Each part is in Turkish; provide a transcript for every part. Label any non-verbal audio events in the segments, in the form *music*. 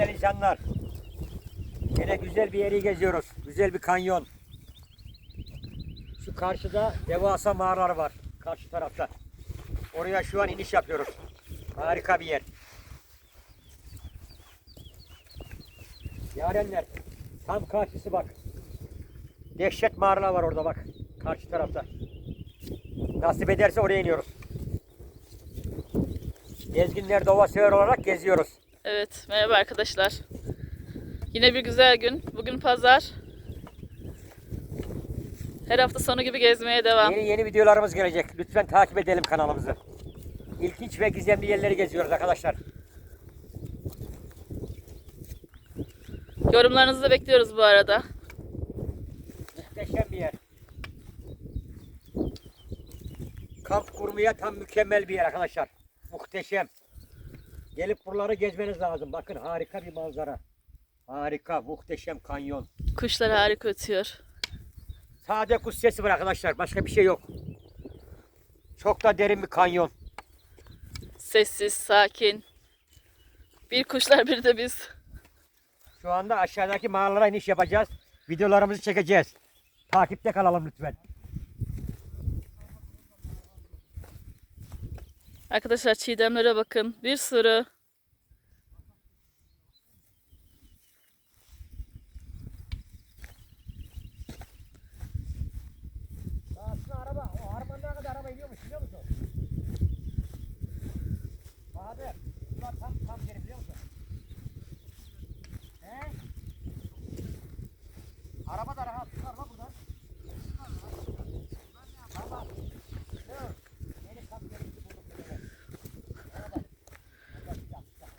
güzel insanlar. Yine güzel bir yeri geziyoruz. Güzel bir kanyon. Şu karşıda devasa mağaralar var. Karşı tarafta. Oraya şu an iniş yapıyoruz. Harika bir yer. Yarenler tam karşısı bak. Dehşet mağaralar var orada bak. Karşı tarafta. Nasip ederse oraya iniyoruz. Gezginler dova sever olarak geziyoruz. Evet, merhaba arkadaşlar. Yine bir güzel gün. Bugün pazar. Her hafta sonu gibi gezmeye devam. Yeni yeni videolarımız gelecek. Lütfen takip edelim kanalımızı. İlginç ve gizemli yerleri geziyoruz arkadaşlar. Yorumlarınızı da bekliyoruz bu arada. Muhteşem bir yer. Kamp kurmaya tam mükemmel bir yer arkadaşlar. Muhteşem. Gelip buraları gezmeniz lazım. Bakın harika bir manzara. Harika, muhteşem kanyon. Kuşlar harika ötüyor. Sade kuş sesi var arkadaşlar. Başka bir şey yok. Çok da derin bir kanyon. Sessiz, sakin. Bir kuşlar bir de biz. Şu anda aşağıdaki mağaralara iniş yapacağız. Videolarımızı çekeceğiz. Takipte kalalım lütfen. Arkadaşlar çiğdemlere bakın. Bir sürü. Araba, bunlar da rahat çıkar bak buradan. Tamam. Dur. Yeni tam yeri bulduk böyle. Araba. Burada sıcak, sıcak.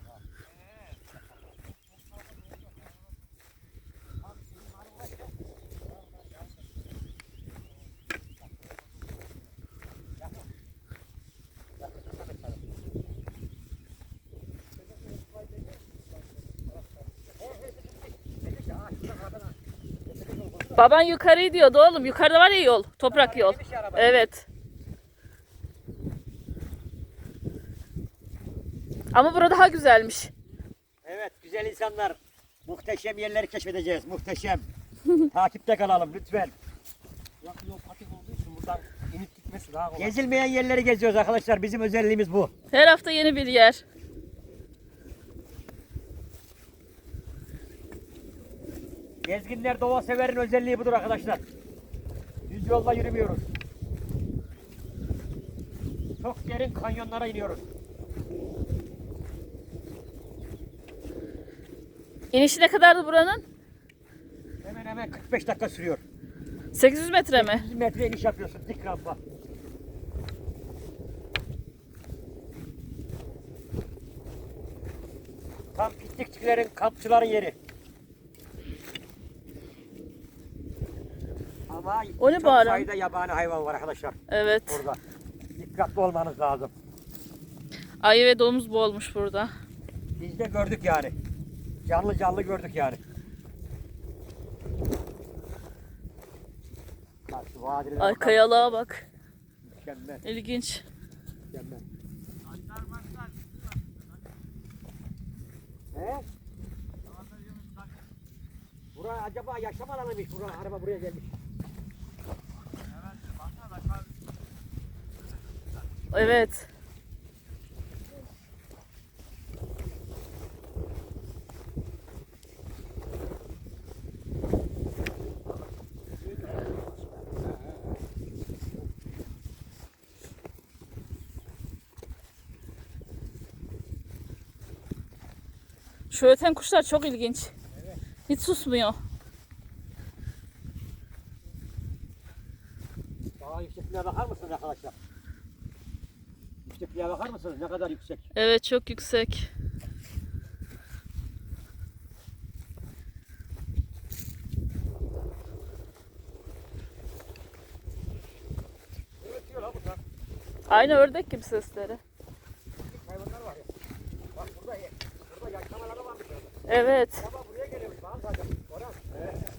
Tam senin araba işte. Baban yukarıyı diyordu oğlum. Yukarıda var ya yol. Toprak yol. Evet. Ama burada daha güzelmiş. Evet güzel insanlar. Muhteşem yerleri keşfedeceğiz. Muhteşem. *laughs* Takipte kalalım lütfen. Yol patik olduğu için buradan inip gitmesi daha kolay. Gezilmeyen yerleri geziyoruz arkadaşlar. Bizim özelliğimiz bu. Her hafta yeni bir yer. Gezginler doğa severin özelliği budur arkadaşlar. Düz yolda yürümüyoruz. Çok derin kanyonlara iniyoruz. İnişi ne kadardı buranın? Hemen hemen 45 dakika sürüyor. 800 metre mi? 100 metre iniş yapıyorsun dik rampa. Tam piknikçilerin, kampçıların yeri. Ama O ne çok bağıran? sayıda yabani hayvan var arkadaşlar Evet. burada. Dikkatli olmanız lazım. Ayı ve domuz bolmuş burada. Biz de gördük yani. Canlı canlı gördük yani. Karşı vadilere Ay bakar kayalığa bak. Mükemmel, İlginç. mükemmel. He? Buraya acaba yaşam alanıymış buraya, araba buraya gelmiş. Evet. Şu öten kuşlar çok ilginç. Hiç susmuyor. Daha yüksekliğe bakar mısınız arkadaşlar? Yüksekliğe bakar mısınız? Ne kadar yüksek? Evet çok yüksek. Aynı ördek gibi sesleri. Hayvanlar var ya. Bak burada, burada yaşamaları varmış. Evet. Araba buraya geliyormuş. Bana zaten. Orhan. Evet.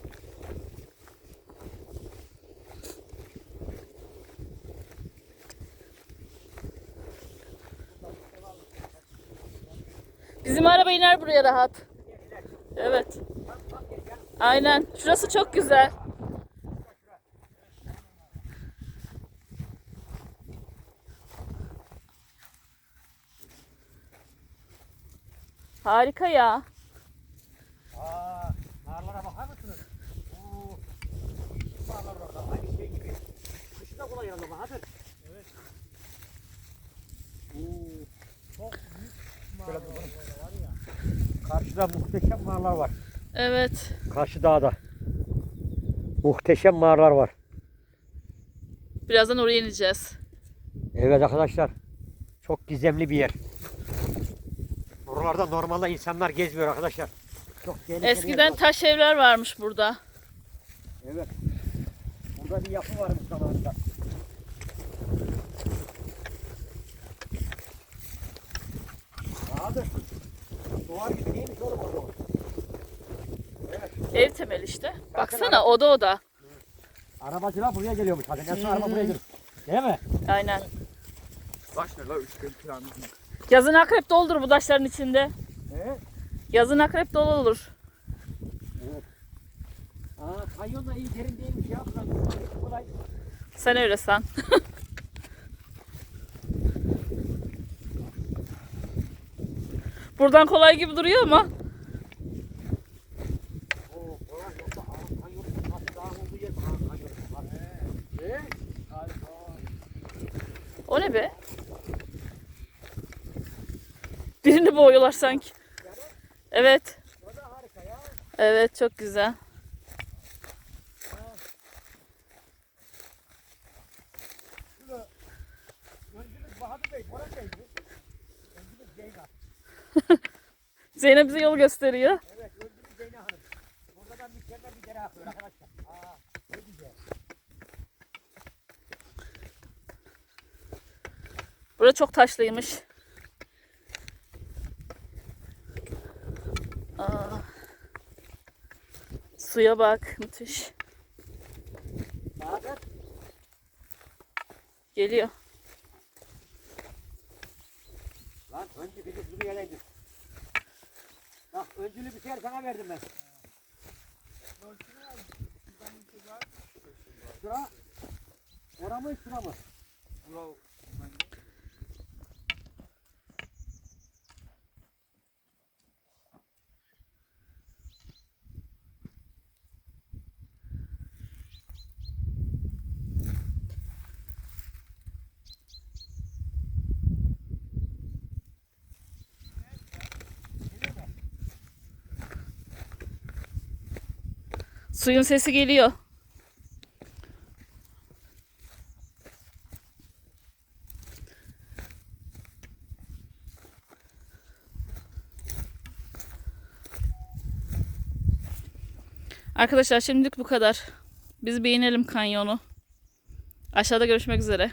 Bizim araba iner buraya rahat. Evet. Aynen. Şurası çok güzel. Harika ya. Aa, narlara bakar mısınız? Oo, şu narlar bakalım. Aynı şey gibi. Kışı da kolay ama Bahadır. Evet. Oo, Çok büyük Şöyle mağaralar bakalım. var ya. Karşıda muhteşem mağaralar var. Evet. Karşı dağda. Muhteşem mağaralar var. Birazdan oraya ineceğiz. Evet arkadaşlar. Çok gizemli bir yer. Buralarda normalde insanlar gezmiyor arkadaşlar. Çok Eskiden taş evler varmış burada. Evet. Burada bir yapı varmış zamanında. Abi. Duvar gibi değilmiş oğlum o zaman. Ev temeli işte. Baksana oda oda. Arabacılar buraya geliyormuş. Hmm. araba buraya gelir. Değil mi? Aynen. Kaç ne la üçgen plan. Yazın akrep de olur bu taşların içinde. He? Yazın akrep dolu olur. Aa, kanyon da iyi derin değilmiş ya. Kolay. Sen öyle san. *laughs* Buradan kolay gibi duruyor ama. O ne be? Birini boğuyorlar sanki. Evet. Evet çok güzel. *laughs* Zeynep bize yol gösteriyor. Evet, öldürü Zeyne Hanım. Burada da mükemmel bir dere akıyor arkadaşlar. Aa, ne güzel. Burada çok taşlıymış. Aa. Suya bak, müthiş. Bahadır, Geliyor. Lan önce bizi buraya geldin. Bak öncülü bir şey sana verdim ben. Şura, ora mı şura mı? Bravo. Suyun sesi geliyor. Arkadaşlar şimdilik bu kadar. Biz beğenelim kanyonu. Aşağıda görüşmek üzere.